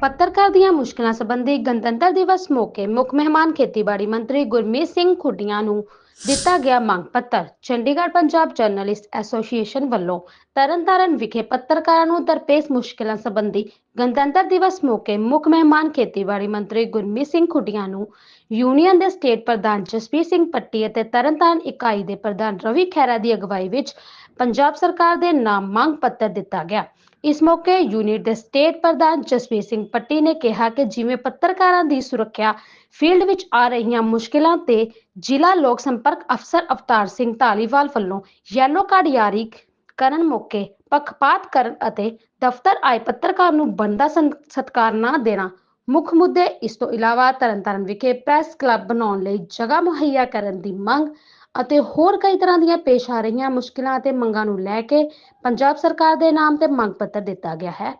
ਪੱਤਰਕਾਰ ਦੀਆਂ ਮੁਸ਼ਕਲਾਂ ਸੰਬੰਧੀ ਗਣਤੰਤਰ ਦਿਵਸ ਮੌਕੇ ਮੁੱਖ ਮਹਿਮਾਨ ਖੇਤੀਬਾੜੀ ਮੰਤਰੀ ਗੁਰਮੀਤ ਸਿੰਘ ਖੁੱਡੀਆਂ ਨੂੰ ਦਿੱਤਾ ਗਿਆ ਮੰਗ ਪੱਤਰ। ਚੰਡੀਗੜ੍ਹ ਪੰਜਾਬ ਜਰਨਲਿਸਟ ਐਸੋਸੀਏਸ਼ਨ ਵੱਲੋਂ ਤਰਨਤਾਰਨ ਵਿਖੇ ਪੱਤਰਕਾਰਾਂ ਨੂੰ ਦਰਪੇਸ਼ ਮੁਸ਼ਕਲਾਂ ਸੰਬੰਧੀ ਗਣਤੰਤਰ ਦਿਵਸ ਮੌਕੇ ਮੁੱਖ ਮਹਿਮਾਨ ਖੇਤੀਬਾੜੀ ਮੰਤਰੀ ਗੁਰਮੀਤ ਸਿੰਘ ਖੁੱਡੀਆਂ ਨੂੰ ਯੂਨੀਅਨ ਦੇ ਸਟੇਟ ਪ੍ਰਧਾਨ ਜਸਪੀਰ ਸਿੰਘ ਪੱਟੀ ਅਤੇ ਤਰਨਤਾਰਨ ਇਕਾਈ ਦੇ ਪ੍ਰਧਾਨ ਰਵੀ ਖਹਿਰਾ ਦੀ ਅਗਵਾਈ ਵਿੱਚ ਪੰਜਾਬ ਸਰਕਾਰ ਦੇ ਨਾਮ ਮੰਗ ਪੱਤਰ ਦਿੱਤਾ ਗਿਆ। ਇਸ ਮੌਕੇ ਯੂਨਿਟ ਦੇ ਸਟੇਟ ਪ੍ਰਧਾਨ ਜਸਵੀਰ ਸਿੰਘ ਪੱਟੀ ਨੇ ਕਿਹਾ ਕਿ ਜਿਵੇਂ ਪੱਤਰਕਾਰਾਂ ਦੀ ਸੁਰੱਖਿਆ ਫੀਲਡ ਵਿੱਚ ਆ ਰਹੀਆਂ ਮੁਸ਼ਕਿਲਾਂ ਤੇ ਜ਼ਿਲ੍ਹਾ ਲੋਕ ਸੰਪਰਕ ਅਫਸਰ ਅਵਤਾਰ ਸਿੰਘ ਢਾਲੀਵਾਲ ਵੱਲੋਂ ਯੈਲੋ ਕਾਰਡ ਜਾਰੀ ਕਰਨ ਮੌਕੇ ਪੱਖਪਾਤ ਕਰਨ ਅਤੇ ਦਫ਼ਤਰ ਆਏ ਪੱਤਰਕਾਰ ਨੂੰ ਬਣਦਾ ਸੰ- ਨਾ ਦੇਣਾ, ਮੁੱਖ ਮੁੱਦੇ ਇਸ ਤੋਂ ਇਲਾਵਾ ਤਰਨਤਾਰਨ ਵਿਖੇ ਪ੍ਰੈਸ ਕਲੱਬ ਬਣਾਉਣ ਲਈ ਜਗ੍ਹਾ ਮੁਹੱਈਆ ਕਰਨ ਦੀ ਮੰਗ ਅਤੇ ਹੋਰ ਕਈ ਤਰ੍ਹਾਂ ਦੀਆਂ ਪੇਸ਼ ਆ ਰਹੀਆਂ ਮੁਸ਼ਕਿਲਾਂ ਅਤੇ ਮੰਗਾਂ ਨੂੰ ਲੈ ਕੇ ਪੰਜਾਬ ਸਰਕਾਰ ਦੇ ਨਾਮ ਤੇ ਮੰਗ ਪੱਤਰ ਦਿੱਤਾ ਗਿਆ ਹੈ।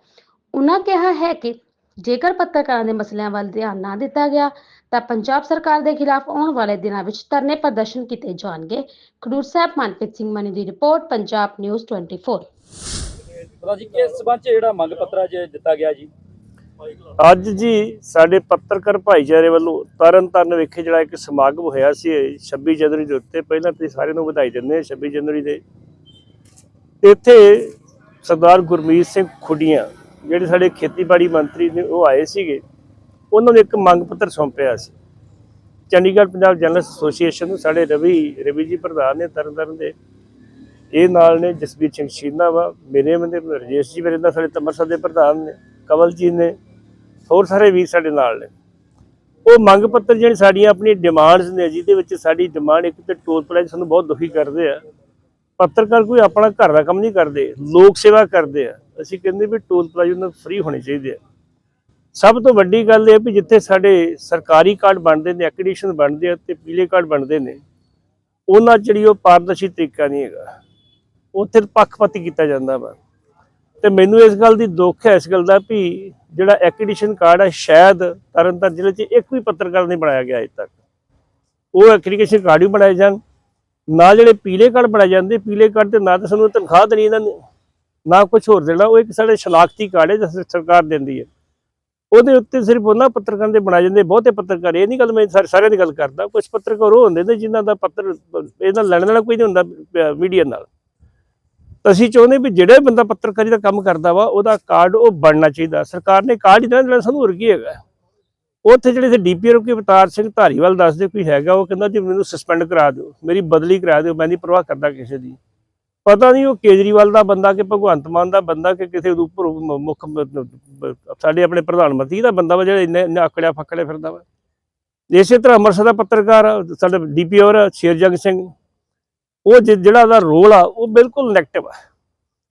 ਉਹਨਾਂ ਕਿਹਾ ਹੈ ਕਿ ਜੇਕਰ ਪੱਤਰਕਾਰਾਂ ਦੇ ਮਸਲਿਆਂ ਵੱਲ ਧਿਆਨ ਨਾ ਦਿੱਤਾ ਗਿਆ ਤਾਂ ਪੰਜਾਬ ਸਰਕਾਰ ਦੇ ਖਿਲਾਫ ਆਉਣ ਵਾਲੇ ਦਿਨਾਂ ਵਿੱਚ ਧਰਨੇ ਪ੍ਰਦਰਸ਼ਨ ਕੀਤੇ ਜਾਣਗੇ। ਖਡੂਰ ਸਾਹਿਬ ਮਨਪ੍ਰੀਤ ਸਿੰਘ ਮਨੀ ਦੀ ਰਿਪੋਰਟ ਪੰਜਾਬ ਨਿਊਜ਼ 24 ਪਤਾ ਜੀ ਕਿਸ ਸਬੰਧ ਚ ਜਿਹੜਾ ਮੰਗ ਪੱਤਰ ਅੱਜ ਦਿੱਤਾ ਗਿਆ ਜੀ? ਅੱਜ ਜੀ ਸਾਡੇ ਪੱਤਰਕਾਰ ਭਾਈਚਾਰੇ ਵੱਲੋਂ ਤਰਨ ਤਾਰਨ ਵਿਖੇ ਜਿਹੜਾ ਇੱਕ ਸਮਾਗਮ ਹੋਇਆ ਸੀ 26 ਜਨਵਰੀ ਦੇ ਉੱਤੇ। ਪਹਿਲਾਂ ਤੇ ਸਾਰਿਆਂ ਨੂੰ ਵਧਾਈ ਦਿੰਦੇ ਹਾਂ 26 ਜਨਵਰੀ ਦੇ। ਇੱਥੇ ਸਰਦਾਰ ਗੁਰਮੀਤ ਸਿੰਘ ਖੁੱਡੀਆਂ ਜਿਹੜੇ ਸਾਡੇ ਖੇਤੀਬਾੜੀ ਮੰਤਰੀ ਨੇ ਉਹ ਆਏ ਸੀਗੇ, ਉਹਨਾਂ ਨੂੰ ਇੱਕ ਮੰਗ ਪੱਤਰ ਸੌਂਪਿਆ ਸੀ। ਚੰਡੀਗੜ੍ਹ ਪੰਜਾਬ ਜਰਨਲਿਸਟ ਐਸੋਸੀਏਸ਼ਨ ਨੂੰ ਸਾਡੇ ਰਵੀ ਰਵੀ ਜੀ ਪ੍ਰਧਾਨ ਨੇ ਤਰਨ ਤਾਰਨ ਦੇ। ਇਹ ਨਾਲ ਨੇ ਜਸਬੀਰ ਸਿੰਘ ਸ਼ੀਨਾ ਵਾ ਮੇਰੇ ਬੰਦੇ ਰਜੇਸ਼ ਜੀ ਮੇਰੇ ਨਾਲ ਸਾਡੇ ਤਮਰਸਰ ਦੇ ਪ੍ਰਧਾਨ ਨੇ, ਕਵਲ ਜੀ ਨੇ, ਹੋਰ ਸਾਰੇ ਵੀਰ ਸਾਡੇ ਨਾਲ ਨੇ। ਉਹ ਮੰਗ ਪੱਤਰ ਜਿਹੜੀ ਸਾਡੀਆਂ ਆਪਣੀਆਂ ਡਿਮਾਂਡਸ ਨੇ, ਜਿਹਦੇ ਵਿੱਚ ਸਾਡੀ ਡਿਮਾਂਡ ਇੱਕ ਤੇ ਟੋਲ ਪਲਾਜ਼ਾ ਸਾਨੂੰ ਬਹੁਤ ਦੁਖੀ ਕਰਦੇ ਆ। ਪੱਤਰਕਾਰ ਕੋਈ ਆਪਣਾ ਘਰ ਦਾ ਕੰਮ ਨਹੀਂ ਕਰਦੇ, ਲੋਕ ਸੇਵਾ ਕਰਦੇ ਆ। ਅਸੀਂ ਕਹਿੰਦੇ ਵੀ ਟੋਲ ਪਲਾਜ਼ਾ ਉਹਨਾਂ ਫ੍ਰੀ ਹੋਣੇ ਚਾਹੀਦੇ ਆ। ਸਭ ਤੋਂ ਵੱਡੀ ਗੱਲ ਇਹ ਵੀ ਜਿੱਥੇ ਸਾਡੇ ਸਰਕਾਰੀ ਕਾਰਡ ਬਣਦੇ ਨੇ ਐਕ੍ਰੀਡੇਸ਼ਨ ਬਣਦੇ ਆ ਤੇ ਪੀਲੇ ਕਾਰਡ ਬਣਦੇ ਨੇ, ਉਹਨਾਂ 'ਚ ਜਿਹੜੀ ਉਹ ਪਾਰਦਰਸ਼ੀ ਤਰੀਕਾ ਨਹੀਂ ਹੈਗਾ। ਉੱਥੇ ਪੱਖਪਾਤੀ ਕੀਤਾ ਜਾਂਦਾ ਵਾ। ਤੇ ਮੈਨੂੰ ਇਸ ਗੱਲ ਦੀ ਦੁੱਖ ਹੈ, ਇਸ ਗੱਲ ਦਾ ਵੀ ਜਿਹੜਾ ਐਕ੍ਰੀਡੇਸ਼ਨ ਕਾਰਡ ਹੈ ਸ਼ਾਇਦ ਤਰਨਤਾਰਨ ਜ਼ਿਲ੍ਹੇ 'ਚ ਇੱਕ ਵੀ ਪੱਤਰਕਾਰ ਨਹੀਂ ਬਣਾਇਆ ਗਿਆ ਅਜੇ ਤੱਕ। ਉਹ ਐਕ੍ਰੀਡੇਸ਼ਨ ਕਾਰਡ ਵੀ ਬਣਾਏ ਜਾਣ। ਨਾ ਜਿਹੜੇ ਪੀਲੇ ਕਾਰਡ ਬਣਾਏ ਜਾਂਦੇ, ਪੀਲੇ ਕਾਰਡ ਤੇ ਨਾ ਤਾਂ ਸਾਨੂੰ ਤਨਖਾਹ ਦੇਣੀ ਇਹਨਾਂ ਨੇ। ਨਾ ਕੁਝ ਹੋਰ ਦੇਣਾ, ਉਹ ਇੱਕ ਸਾਡੇ ਸ਼ਨਾਖਤੀ ਕਾਰਡ ਹੈ ਜਿਸ ਸਰਕਾਰ ਦਿੰਦੀ ਹੈ। ਉਹਦੇ ਉੱਤੇ ਸਿਰਫ ਉਹਨਾਂ ਪੱਤਰਕਾਰਾਂ ਦੇ ਬਣਾਏ ਜਾਂਦੇ ਬਹੁਤੇ ਪੱਤਰਕਾਰ, ਇਹ ਨਹੀਂ ਗੱਲ ਮੈਂ ਸਾਰਿਆਂ ਦੀ ਗੱਲ ਕਰਦਾ ਕੁਝ ਪੱਤਰਕਾਰ ਉਹ ਹੁੰਦੇ ਨੇ ਜਿਨ੍ਹਾਂ ਦਾ ਪੱਤਰ ਇਹਦਾ ਲੈਣ ਵਾਲਾ ਕੋਈ ਨਹੀਂ ਹੁੰਦਾ ਮੀਡੀਆ ਨਾਲ। ਤਾਂ ਅਸੀਂ ਚਾਹੁੰਦੇ ਵੀ ਜਿਹੜਾ ਬੰਦਾ ਪੱਤਰਕਾਰੀ ਦਾ ਕੰਮ ਕਰਦਾ ਵਾ, ਉਹਦਾ ਕਾਰਡ ਉਹ ਬਣਨਾ ਚਾਹੀਦਾ। ਸਰਕਾਰ ਨੇ ਕਾਰਡ ਹੀ ਦੇਣਾ, ਸਾਨੂੰ ਹੋਰ ਕੀ ਹੈਗਾ? ਉੱਥੇ ਜਿਹੜੇ ਇੱਥੇ ਡੀਪੀਆਰ ਕੋਈ ਅਵਤਾਰ ਸਿੰਘ ਧਾਰੀਵਾਲ ਦੱਸਦੇ ਕੋਈ ਹੈਗਾ, ਉਹ ਕਹਿੰਦਾ ਜੀ ਮੈਨੂੰ ਸਸਪੈਂਡ ਕਰਾ ਦਿਓ, ਮੇਰੀ ਬਦਲੀ ਕਰਾ ਦਿਓ, ਮੈਂ ਨਹੀਂ ਪਰਵਾਹ ਕਰਦਾ ਕਿਸੇ ਦੀ। ਪਤਾ ਨਹੀਂ ਉਹ ਕੇਜਰੀਵਾਲ ਦਾ ਬੰਦਾ ਕਿ ਭਗਵੰਤ ਮਾਨ ਦਾ ਬੰਦਾ ਕਿ ਕਿਸੇ ਦੇ ਉੱਪਰ ਮੁੱਖ ਸਾਡੇ ਆਪਣੇ ਪ੍ਰਧਾਨ ਮੰਤਰੀ ਦਾ ਬੰਦਾ ਵਾ ਜਿਹੜਾ ਇੰਨੇ ਇੰਨੇ ਆਕੜਿਆ ਫੱਕੜਿਆ ਫਿਰਦਾ ਵਾ। ਇਸੇ ਤਰ੍ਹਾਂ ਅੰਮ੍ਰਿਤਸਰ ਦਾ ਪੱਤਰਕਾਰ ਆ, ਸਾਡਾ ਡੀਪੀਆਰ ਸ਼ੇਰਜੰਗ ਸਿੰਘ ਉਹ ਜਿ- ਜਿਹੜਾ ਉਹਦਾ ਰੋਲ ਆ ਉਹ ਬਿਲਕੁਲ ਨੈਗੇਟਿਵ ਆ।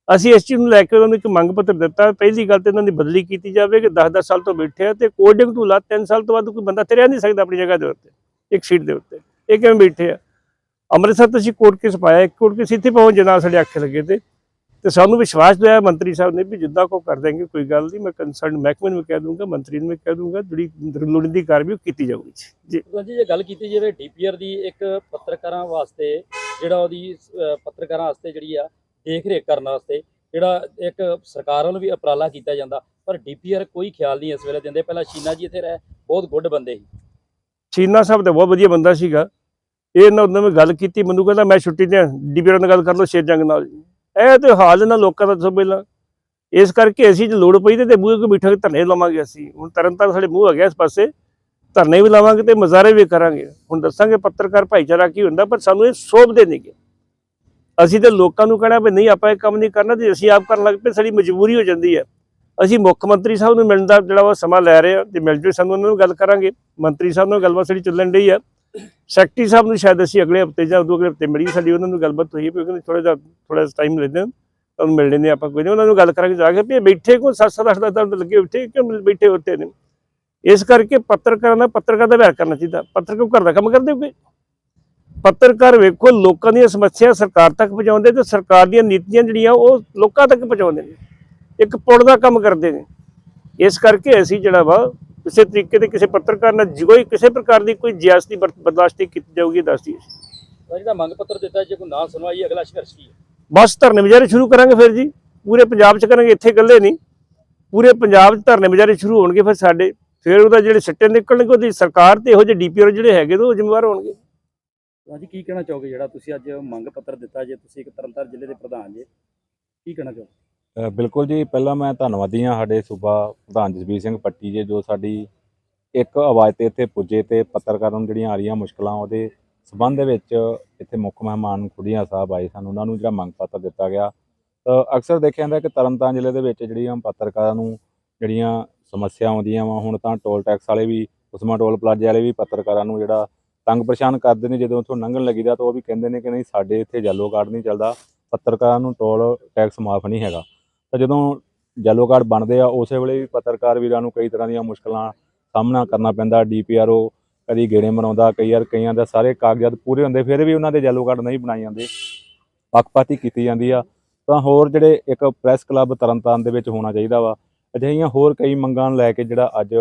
ਅਸੀਂ ਇਸ ਚੀਜ਼ ਨੂੰ ਲੈ ਕੇ ਉਹਨਾਂ ਨੂੰ ਇੱਕ ਮੰਗ ਪੱਤਰ ਦਿੱਤਾ ਪਹਿਲੀ ਗੱਲ ਤੇ ਇਹਨਾਂ ਦੀ ਬਦਲੀ ਕੀਤੀ ਜਾਵੇ ਕਿ 10-10 ਸਾਲ ਤੋਂ ਬੈਠੇ ਆ ਤੇ ਕੋਡਿੰਗ ਟੂ ਲਾ 3 ਸਾਲ ਤੋਂ ਬਾਅਦ ਕੋਈ ਬੰਦਾ ਤੇ ਰਹਿ ਨਹੀਂ ਸਕਦਾ ਆਪਣੀ ਜਗ੍ਹਾ ਦੇ ਉੱਤੇ ਇੱਕ ਸੀਟ ਦੇ ਉੱਤੇ ਇਹ ਕਿਵੇਂ ਬੈਠੇ ਆ? ਅੰਮ੍ਰਿਤਸਰ ਤੋਂ ਅਸੀਂ ਕੋਰਟ ਕੇਸ ਪਾਇਆ ਇੱਕ ਕੋਰਟ ਕੇਸ ਇੱਥੇ ਪਹੁੰਚ ਜਨਾ ਸਾਡੇ ਅੱਖੇ ਲੱਗੇ ਤੇ। ਤੇ ਸਾਨੂੰ ਵਿਸ਼ਵਾਸ ਦਿਵਾਇਆ ਮੰਤਰੀ ਸਾਹਿਬ ਨੇ ਵੀ ਜਿੱਦਾਂ ਕੋ ਕਰ ਦੇਣਗੇ ਕੋਈ ਗੱਲ ਨਹੀਂ ਮੈਂ ਕੰਸਰਨ ਮਹਿਕਮੇ ਨੂੰ ਕਹਿ ਦੂੰਗਾ ਮੰਤਰੀ ਨੂੰ ਕਹਿ ਦੂੰਗਾ ਜਿਹੜੀ ਲੋੜੀਂਦੀ ਕਾਰਵਾਈ ਉਹ ਕੀਤੀ ਜਾਊਗੀ ਜੀ। ਜੀ। ਜੇ ਗੱਲ ਕੀਤੀ ਜਾਵੇ ਡੀਪੀਆਰ ਦੀ ਇੱਕ ਪੱਤਰਕਾਰਾਂ ਵਾਸਤੇ ਜਿਹੜਾ ਉਹਦੀ ਪੱਤਰਕਾਰਾਂ ਵਾਸਤੇ ਜਿਹੜੀ ਆ ਦੇਖ ਰੇਖ ਕਰਨ ਵਾਸਤੇ ਜਿਹੜਾ ਇੱਕ ਸਰਕਾਰ ਵੱਲੋਂ ਵੀ ਉਪਰਾਲਾ ਕੀਤਾ ਜਾਂਦਾ ਪਰ ਡੀਪੀਆਰ ਕੋਈ ਖਿਆਲ ਨਹੀਂ ਇਸ ਵੇਲੇ ਦਿੰਦੇ। ਪਹਿਲਾਂ ਸ਼ੀਨਾ ਜੀ ਇੱਥੇ ਰਹੇ ਬਹੁਤ ਗੁੱਡ ਬੰਦੇ ਸੀ। ਚੀਨਾ ਸਾਹਿਬ ਤਾਂ ਬਹੁਤ ਵਧੀਆ ਬੰਦਾ ਸੀਗਾ। ਇਹ ਨਾਲ ਉਹਨਾਂ ਨੇ ਗੱਲ ਕੀਤੀ, ਮੈਨੂੰ ਕਹਿੰਦਾ ਮੈਂ ਛੁੱਟੀ ਤੇ ਡੀਪੀਆਰ ਨਾਲ ਗੱਲ ਕਰ ਲਓ ਸ਼ੇਰ ਜੰਗ ਨਾਲ। ਇਹ ਤੇ ਹਾਲ ਇਹਨਾਂ ਲੋਕਾਂ ਦਾ ਸਭ ਪਹਿਲਾਂ। ਇਸ ਕਰਕੇ ਅਸੀਂ ਜੇ ਲੋੜ ਪਈ ਤੇ ਤੇ ਮੂੰਹ ਕੋ ਬਿਠਾ ਕੇ ਧਰਨੇ ਲਾਵਾਂਗੇ ਅਸੀਂ। ਹੁਣ ਤਰਨਤਾਰਨ ਸਾਡੇ ਮੂੰਹ ਆ ਗਿਆ ਇਸ ਪਾਸੇ, ਧਰਨੇ ਵੀ ਲਾਵਾਂਗੇ ਤੇ ਮਜ਼ਾਰੇ ਵੀ ਕਰਾਂਗੇ। ਹੁਣ ਦੱਸਾਂਗੇ ਪੱਤਰਕਾਰ ਭਾਈਚਾਰਾ ਕੀ ਹੁੰਦਾ, ਪਰ ਸਾਨੂੰ ਇਹ ਸੋਭਦੇ ਨਹੀਂਗੇ ਅਸੀਂ ਤੇ ਲੋਕਾਂ ਨੂੰ ਕਹਿਣਾ ਵੀ ਨਹੀਂ, ਆਪਾਂ ਇਹ ਕੰਮ ਨਹੀਂ ਕਰਨਾ ਤੇ ਅਸੀਂ ਆਪ ਕਰਨ ਲੱਗ ਪਏ, ਸਾਡੀ ਮਜਬੂਰੀ ਹੋ ਜਾਂਦੀ ਹੈ। ਅਸੀਂ ਮੁੱਖ ਮੰਤਰੀ ਸਾਹਿਬ ਨੂੰ ਮਿਲਣ ਦਾ ਜਿਹੜਾ ਵਾ ਸਮਾਂ ਲੈ ਰਹੇ ਆ ਤੇ ਮਿਲ ਜੇ ਸਾਨੂੰ ਉਹਨਾਂ ਨੂੰ ਗੱਲ ਕਰਾਂਗੇ। ਮੰਤਰੀ ਸਾਹਿਬ ਨਾਲ ਗੱਲਬਾਤ ਸਾਡੀ ਚੱਲਣ ਡਈ ਆ ਸੈਕਟਰੀ ਸਾਹਿਬ ਨੂੰ ਸ਼ਾਇਦ ਅਸੀਂ ਅਗਲੇ ਹਫ਼ਤੇ ਜਾਂ ਉਦੋਂ ਅਗਲੇ ਹਫ਼ਤੇ ਮਿਲੀ, ਸਾਡੀ ਉਹਨਾਂ ਨੂੰ ਗੱਲਬਾਤ ਹੋਈ ਹੈ, ਵੀ ਉਹ ਥੋੜਾ ਜਿਹਾ ਥੋੜਾ ਟਾਈਮ ਲੈਂਦੇ ਆ ਤੁਹਾਨੂੰ ਮਿਲ ਲੈਂਦੇ ਆਪਾਂ ਕੋਈ ਨਹੀਂ, ਉਹਨਾਂ ਨੂੰ ਗੱਲ ਕਰਾਂਗੇ ਜਾ ਕੇ, ਵੀ ਇਹ ਬੈਠੇ ਕੋ 7-7 8 10 ਲੱਗੇ ਬੈਠੇ, ਕਿਉਂ ਬੈਠੇ ਉੱਤੇ ਨੇ? ਇਸ ਕਰਕੇ ਪੱਤਰਕਾਰਾਂ ਦਾ, ਪੱਤਰਕਾਰ ਦਾ ਵਿਹਾਰ ਕਰਨਾ ਚਾਹੀਦਾ। ਪੱਤਰਕਾਰ ਘਰ ਦਾ ਕੰਮ ਕਰਦੇ ਹੋਗੇ ਪੱਤਰਕਾਰ ਵੇਖੋ, ਲੋਕਾਂ ਦੀਆਂ ਸਮੱਸਿਆ ਸਰਕਾਰ ਤੱਕ ਪਹੁੰਚਾਉਂਦੇ ਤੇ ਸਰਕਾਰ ਦੀਆਂ ਨੀਤੀਆਂ ਜਿਹੜੀਆਂ, ਉਹ ਲੋਕਾਂ ਤੱਕ ਪਹੁੰਚਾਉਂਦੇ ਨੇ। ਇੱਕ ਪੁੜ ਦਾ ਕੰਮ ਕਰਦੇ ਨੇ। ਇਸ ਕਰਕੇ ਅਸੀਂ ਜਿਹੜਾ ਵਾ ਕਿਸੇ ਤਰੀਕੇ ਦੇ ਕਿਸੇ ਪੱਤਰਕਾਰ ਨਾਲ ਕੋਈ ਕਿਸੇ ਪ੍ਰਕਾਰ ਦੀ ਕੋਈ ਜਿਆਸਤੀ ਬਰ- ਬਰਦਾਸ਼ਤ ਨਹੀਂ ਕੀਤੀ ਜਾਊਗੀ ਦੱਸਦੀ ਤਾਂ ਜਿਹੜਾ ਮੰਗ ਪੱਤਰ ਦਿੱਤਾ ਜੇ ਕੋਈ ਨਾ ਸੁਣਵਾਈ ਅਗਲਾ ਸੰਘਰਸ਼ ਕੀ ਹੈ? ਬਸ ਧਰਨੇ ਵਿਚਾਰੇ ਸ਼ੁਰੂ ਕਰਾਂਗੇ ਫਿਰ ਜੀ। ਪੂਰੇ ਪੰਜਾਬ 'ਚ ਕਰਾਂਗੇ ਇੱਥੇ ਇਕੱਲੇ ਨਹੀਂ। ਪੂਰੇ ਪੰਜਾਬ 'ਚ ਧਰਨੇ ਮੁਜ਼ਾਹਰੇ ਸ਼ੁਰੂ ਹੋਣਗੇ ਫਿਰ ਸਾਡੇ। ਫਿਰ ਉਹਦਾ ਜਿਹੜੇ ਸਿੱਟੇ ਨਿਕਲਣਗੇ ਉਹਦੀ ਸਰਕਾਰ ਤੇ ਇਹੋ ਜਿਹੇ ਡੀਪੀਆਰ ਜਿਹੜੇ ਹੈਗੇ ਉਹ ਜ਼ਿੰਮੇਵਾਰ ਹੋਣਗੇ। ਅੱਜ ਕੀ ਕਹਿਣਾ ਚਾਹੋਗੇ? ਜਿਹੜਾ ਤੁਸੀਂ ਅੱਜ ਮੰਗ ਪੱਤਰ ਦਿੱਤਾ ਜੇ ਤੁਸੀਂ ਇੱਕ ਤਰਨਤਾਰਨ ਜ਼ਿਲ੍ਹੇ ਦੇ ਪ੍ਰਧਾਨ ਜੇ ਕੀ ਕਹਿਣਾ ਚਾਹੋਗੇ? ਬਿਲਕੁਲ ਜੀ, ਪਹਿਲਾਂ ਮੈਂ ਧੰਨਵਾਦੀ ਹਾਂ ਸਾਡੇ ਸੂਬਾ ਪ੍ਰਧਾਨ ਜਸਬੀਰ ਸਿੰਘ ਪੱਟੀ ਜੀ, ਜੋ ਸਾਡੀ ਇੱਕ ਆਵਾਜ਼ ਤੇ ਇੱਥੇ ਪੁੱਜੇ ਤੇ ਪੱਤਰਕਾਰਾਂ ਨੂੰ ਜਿਹੜੀਆਂ ਆ ਰਹੀਆਂ ਮੁਸ਼ਕਲਾਂ ਉਹਦੇ ਸਬੰਧ ਦੇ ਵਿੱਚ ਇੱਥੇ ਮੁੱਖ ਮਹਿਮਾਨ ਖੁੱਡੀਆਂ ਸਾਹਿਬ ਆਏ ਸਨ। ਉਹਨਾਂ ਨੂੰ ਜਿਹੜਾ ਮੰਗ ਪੱਤਰ ਦਿੱਤਾ ਗਿਆ। ਤਾਂ ਅਕਸਰ ਦੇਖਿਆ ਜਾਂਦਾ ਕਿ ਤਰਨਤਾਰਨ ਜ਼ਿਲ੍ਹੇ ਦੇ ਵਿੱਚ ਜਿਹੜੀਆਂ ਪੱਤਰਕਾਰਾਂ ਨੂੰ ਜਿਹੜੀਆਂ ਸਮੱਸਿਆ ਆਉਂਦੀਆਂ ਵਾ, ਹੁਣ ਤਾਂ ਟੋਲ ਟੈਕਸ ਵਾਲੇ ਵੀ ਉਸਮਾ ਟੋਲ ਪਲਾਜ਼ੇ ਵਾਲੇ ਵੀ ਪੱਤਰਕਾਰਾਂ ਨੂੰ ਜਿਹੜਾ ਤੰਗ ਪਰੇਸ਼ਾਨ ਕਰਦੇ ਨੇ, ਜਦੋਂ ਉੱਥੋਂ ਲੰਘਣ ਲੱਗੀਦਾ ਤਾਂ ਉਹ ਵੀ ਕਹਿੰਦੇ ਨੇ ਕਿ ਨਹੀਂ, ਸਾਡੇ ਇੱਥੇ ਜੈਲੋ ਕਾਰਡ ਨਹੀਂ ਚੱਲਦਾ, ਪੱਤਰਕਾਰਾਂ ਨੂੰ ਟੋਲ ਟੈਕਸ ਮਾਫ ਨਹੀਂ ਹੈਗਾ। ਤਾਂ ਜਦੋਂ ਯੈਲੋ ਕਾਰਡ ਬਣਦੇ ਆ, ਉਸੇ ਵੇਲੇ ਵੀ ਪੱਤਰਕਾਰ ਵੀਰਾਂ ਨੂੰ ਕਈ ਤਰ੍ਹਾਂ ਦੀਆਂ ਮੁਸ਼ਕਲਾਂ ਸਾਹਮਣਾ ਕਰਨਾ ਪੈਂਦਾ ਡੀਪੀਆਰਓ ਕਦੀ ਗੇੜੇ ਮਰਾਉਂਦਾ, ਕਈ ਵਾਰ ਕਈਆਂ ਦਾ ਸਾਰੇ ਕਾਗਜ਼ਾਤ ਪੂਰੇ ਹੁੰਦੇ, ਫਿਰ ਵੀ ਉਹਨਾਂ ਦੇ ਯੈਲੋ ਕਾਰਡ ਨਹੀਂ ਬਣਾਏ ਜਾਂਦੇ, ਪੱਖਪਾਤੀ ਕੀਤੀ ਜਾਂਦੀ ਆ। ਤਾਂ ਹੋਰ ਜਿਹੜੇ ਇੱਕ ਪ੍ਰੈਸ ਕਲੱਬ ਤਰਨਤਾਰਨ ਦੇ ਵਿੱਚ ਹੋਣਾ ਚਾਹੀਦਾ ਵਾ, ਅਜਿਹੀਆਂ ਹੋਰ ਕਈ ਮੰਗਾਂ ਨੂੰ ਲੈ ਕੇ ਜਿਹੜਾ ਅੱਜ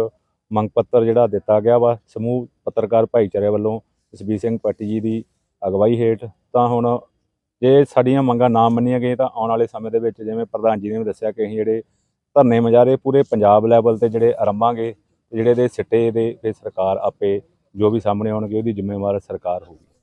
ਮੰਗ ਪੱਤਰ ਜਿਹੜਾ ਦਿੱਤਾ ਗਿਆ ਵਾ, ਸਮੂਹ ਪੱਤਰਕਾਰ ਭਾਈਚਾਰੇ ਵੱਲੋਂ ਜਸਬੀਰ ਸਿੰਘ ਪੱਟੀ ਜੀ ਦੀ ਅਗਵਾਈ ਹੇਠ, ਤਾਂ ਹੁਣ ਜੇ ਸਾਡੀਆਂ ਮੰਗਾਂ ਨਾ ਮੰਨੀਆਂ ਗਈਆਂ ਤਾਂ ਆਉਣ ਵਾਲੇ ਸਮੇਂ ਦੇ ਵਿੱਚ ਜਿਵੇਂ ਪ੍ਰਧਾਨ ਜੀ ਨੇ ਵੀ ਦੱਸਿਆ ਕਿ ਅਸੀਂ ਜਿਹੜੇ ਧਰਨੇ ਮੁਜ਼ਾਹਰੇ ਪੂਰੇ ਪੰਜਾਬ ਲੈਵਲ ਤੇ ਜਿਹੜੇ ਆਰੰਭਾਂਗੇ ਤੇ ਜਿਹੜੇ ਦੇ ਸਿੱਟੇ ਦੇ ਫਿਰ ਸਰਕਾਰ ਆਪੇ ਜੋ ਵੀ ਸਾਹਮਣੇ ਆਉਣਗੇ ਉਹਦੀ ਜ਼ਿੰਮੇਵਾਰ ਸਰਕਾਰ ਹੋਊਗੀ।